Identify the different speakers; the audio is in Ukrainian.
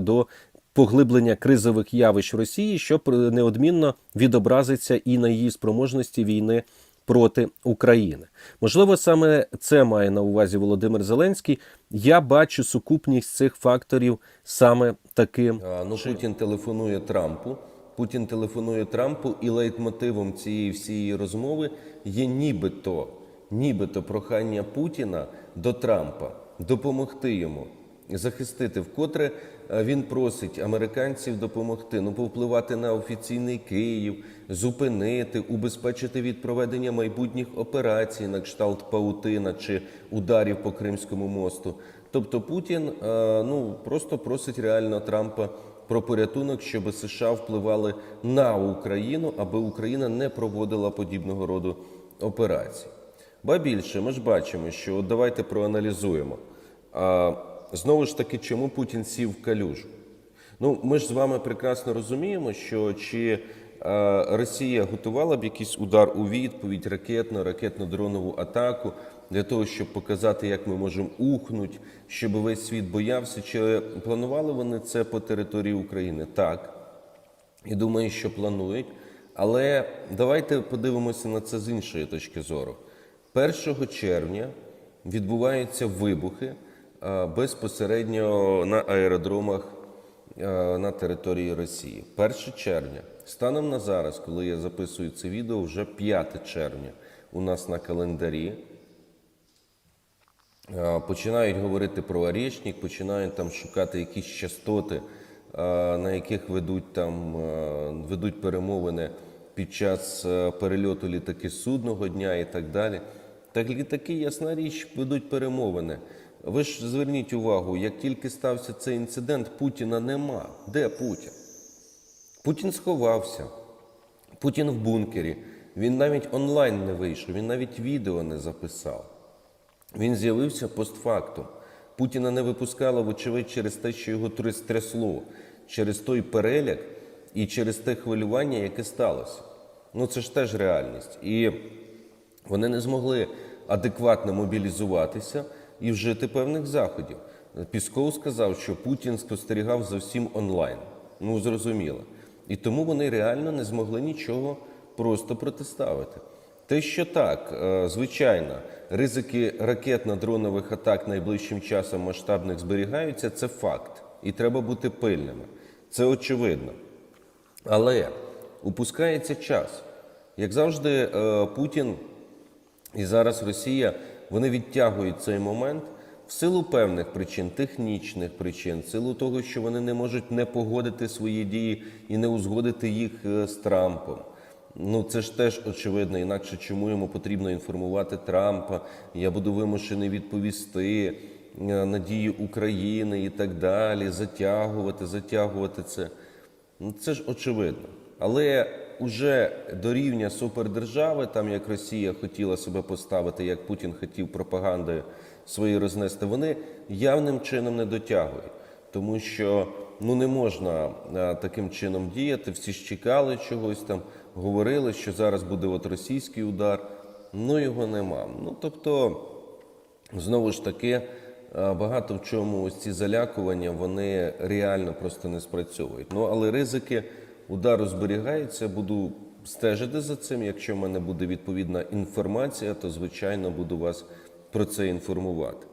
Speaker 1: до поглиблення кризових явищ Росії, що неодмінно відобразиться і на її спроможності війни проти України. Можливо, саме це має на увазі Володимир Зеленський. Я бачу сукупність цих факторів саме таким.
Speaker 2: Ну, Путін телефонує Трампу. Путін телефонує Трампу, і лейтмотивом цієї всієї розмови є нібито, нібито прохання Путіна до Трампа допомогти йому захистити. Вкотре е, він просить американців допомогти, ну повпливати на офіційний Київ, зупинити, убезпечити від проведення майбутніх операцій на кшталт Паутина чи ударів по Кримському мосту. Тобто Путін е, ну просто просить реально Трампа про порятунок, щоб США впливали на Україну, аби Україна не проводила подібного роду операцій. Ба більше, ми ж бачимо, що от давайте проаналізуємо. Знову ж таки, чому Путін сів в калюжу? Ну, ми ж з вами прекрасно розуміємо, що чи е, Росія готувала б якийсь удар у відповідь, ракетну, ракетно-дронову атаку для того, щоб показати, як ми можемо ухнути, щоб весь світ боявся, чи планували вони це по території України? Так. І думаю, що планують. Але давайте подивимося на це з іншої точки зору. 1 червня відбуваються вибухи безпосередньо на аеродромах е, на території Росії. 1 червня. Станом на зараз, коли я записую це відео, вже 5 червня у нас на календарі. Е, Починають говорити про Орєчник, починають там шукати якісь частоти, е, на яких ведуть там е, ведуть перемовини під час е, перельоту літаки судного дня і так далі. Так літаки, ясна річ, ведуть перемовини. Ви ж зверніть увагу, як тільки стався цей інцидент, Путіна нема. Де Путін? Путін сховався. Путін в бункері. Він навіть онлайн не вийшов, він навіть відео не записав. Він з'явився постфактум. Путіна не випускало, вочевидь, через те, що його тряс- трясло, через той переляк і через те хвилювання, яке сталося. Ну це ж теж реальність. І вони не змогли адекватно мобілізуватися і вжити певних заходів. Пісков сказав, що Путін спостерігав за всім онлайн. Ну, зрозуміло. І тому вони реально не змогли нічого просто протиставити. Те, що так, е, звичайно, ризики ракетно-дронових атак найближчим часом масштабних зберігаються, це факт. І треба бути пильними. Це очевидно. Але упускається час. Як завжди, е, Путін і зараз Росія вони відтягують цей момент в силу певних причин, технічних причин, в силу того, що вони не можуть не погодити свої дії і не узгодити їх е, з Трампом. Ну це ж теж очевидно, інакше чому йому потрібно інформувати Трампа. Я буду вимушений відповісти е, надії України і так далі, затягувати, затягувати це. Ну, це ж очевидно. Але уже до рівня супердержави, там як Росія хотіла себе поставити, як Путін хотів пропагандою свої рознести, вони явним чином не дотягують. Тому що ну не можна а, таким чином діяти. Всі ж чекали чогось там, говорили, що зараз буде от російський удар. Ну його нема. Ну тобто, знову ж таки, е, багато в чому ось ці залякування вони реально просто не спрацьовують. Ну але ризики удару зберігається, Буду стежити за цим. Якщо в мене буде відповідна інформація, то звичайно буду вас про це інформувати.